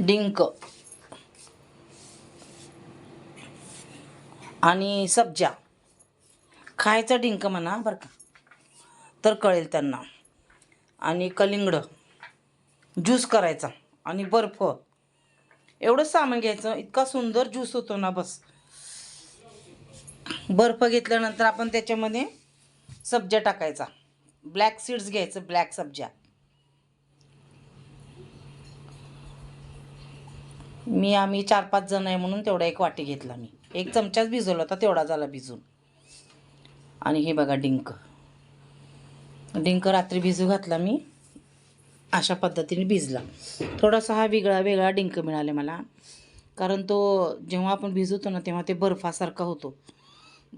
डिंक. आणि सब्जा. खायचा डिंक म्हणा बरं का. तर कळेल त्यांना. आणि कलिंगड. ज्यूस करायचा. आणि बर्फ. एवढं सामान घ्यायचं. इतका सुंदर ज्यूस होतो ना बस. बर्फ घेतल्यानंतर आपण त्याच्यामध्ये सब्जा टाकायचा. ब्लॅक सीड्स घ्यायचं ब्लॅक सब्जा. मी आम्ही चार पाच जण आहे म्हणून तेवढा एक वाटी घेतला मी. एक चमचाच भिजवला होता तेवढा झाला भिजून. आणि हे बघा डिंक. डिंक रात्री भिजू घातला मी. अशा पद्धतीने भिजला. थोडासा हा वेगळा वेगळा डिंक मिळाले मला. कारण तो जेव्हा आपण भिजवतो ना तेव्हा ते बर्फासारखा होतो.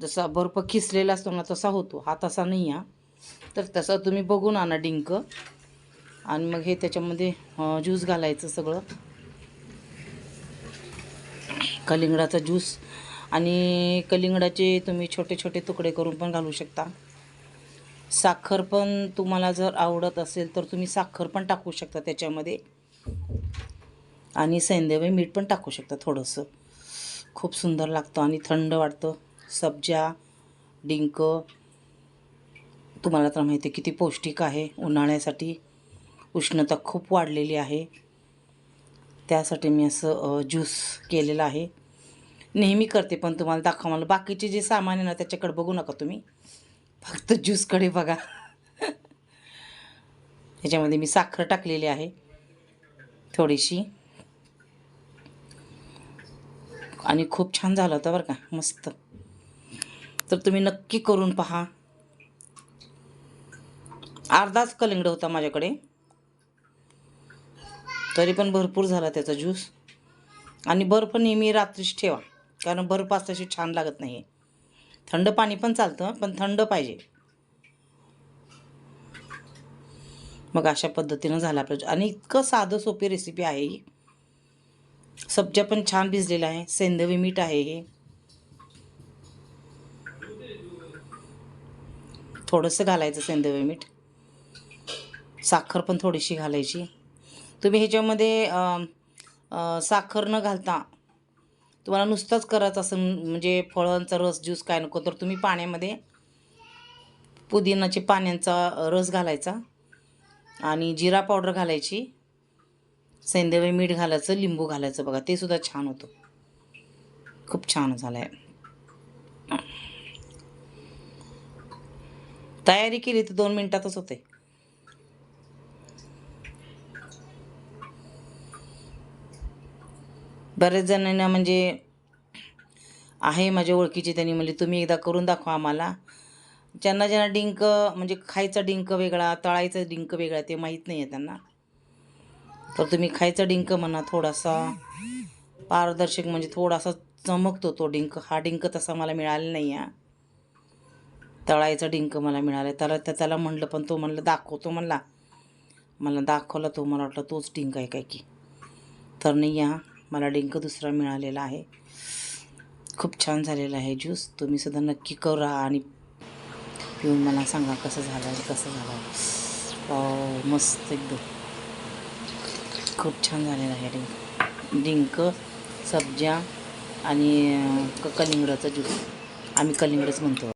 जसा बर्फ खिसलेला असतो ना तसा होतो. हा तसा नाही हा तर तसा तुम्ही बघून आणा डिंक. आणि मग हे त्याच्यामध्ये ज्यूस घालायचं सगळं. कलिंगडाचा ज्यूस आणि कलिंगडाचे तुम्ही छोटे छोटे तुकडे करून पण घालू शकता. साखर पण तुम्हाला जर आवडत असेल तर तुम्ही साखर पण टाकू शकता त्याच्यामध्ये. आणि सैंदवे मीठ पण टाकू शकता थोडंसं. खूप सुंदर लागतं आणि थंड वाटतं. सब्जा डिंक तुम्हाला तर माहिती आहे किती पौष्टिक आहे. उन्हाळ्यासाठी उष्णता खूप वाढलेली आहे. त्यासाठी मी असं ज्यूस केलेलं आहे. नेहमी करते पण तुम्हाला दाखवा मला. बाकीचे जे सामान आहे ना त्याच्याकडे बघू नका तुम्ही. फक्त ज्यूसकडे बघा. ह्याच्यामध्ये मी साखर टाकलेली आहे थोडीशी. आणि खूप छान झालं होतं बरं का मस्त. तर तुम्ही नक्की करून पहा. अर्धाच कलिंगड होता माझ्याकडे. तरी पण भरपूर झाला त्याचा ज्यूस आणि बर्फ नेहमी रात्रीच ठेवा. कारण बर्फ असल्याशी छान लागत नाही थंड पाणी पण चालतं पण थंड पाहिजे. मग अशा पद्धतीनं झाला आपलं आणि इतकं साधं सोपी रेसिपी आहे ही. सब्जा पण छान भिजलेला आहे. सेंदवी मीठ आहे हे. थोडंसं घालायचं सेंदवी मीठ. साखर पण थोडीशी घालायची. तुम्ही ह्याच्यामध्ये साखर न घालता तुम्हाला नुसतंच करायचं असं म्हणजे फळांचा रस ज्यूस काय नको तर तुम्ही पाण्यामध्ये पुदिनाचे पाण्याचा रस घालायचा आणि जिरा पावडर घालायची सैंदवे मीठ घालायचं लिंबू घालायचं बघा ते सुद्धा छान होतं. खूप छान झालं आहे तयारी केली तर दोन मिनटातच होते. बरेच जणांना म्हणजे आहे माझ्या ओळखीचे त्यांनी म्हणजे तुम्ही एकदा करून दाखवा आम्हाला. ज्यांना ज्यांना डिंक म्हणजे खायचा डिंक वेगळा तळायचा डिंक वेगळा ते माहीत नाही आहे त्यांना. तर तुम्ही खायचा डिंक म्हणा थोडासा पारदर्शक म्हणजे थोडासा चमकतो तो डिंक. हा डिंक तसा मला मिळाला नाही आहे. तळायचा डिंक मला मिळाला त्याला त्या त्याला म्हणलं पण तो म्हणलं दाखवतो म्हणला मला दाखवला तो. मला वाटलं तोच डिंक आहे काय की. तर नाही या मला डिंक दुसरा मिळालेला आहे. खूप छान झालेला आहे ज्यूस तुम्ही सुद्धा नक्की करा आणि पिऊन मला सांगा कसं झालं आहे कसं झालं. आहे मस्त एकदम. खूप छान झालेलं आहे डिंक डिंक सब्जा आणि क कलिंगडाचा ज्यूस आम्ही कलिंगडच म्हणतो.